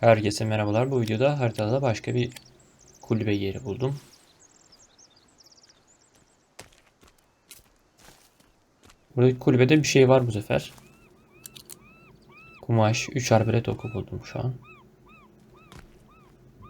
Herkese merhabalar. Bu videoda haritada başka bir kulübe yeri buldum. Buradaki kulübede bir şey var bu sefer. Kumaş, 3 arbelet oku buldum şu an.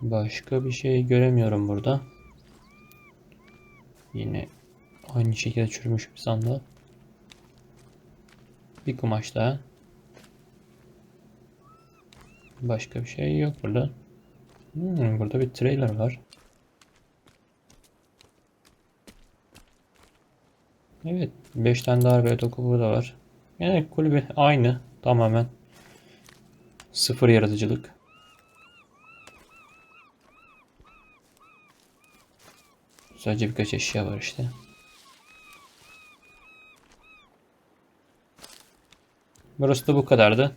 Başka bir şey göremiyorum burada. Yine aynı şekilde çürümüş bir sandal. Bir kumaş daha. Başka bir şey yok burada. Hmm, burada bir trailer var. Evet, 5 tane daha arbelet oku burada var. Yani kulübe aynı tamamen. Sıfır yaratıcılık. Sadece birkaç eşya var işte. Burası da bu kadardı.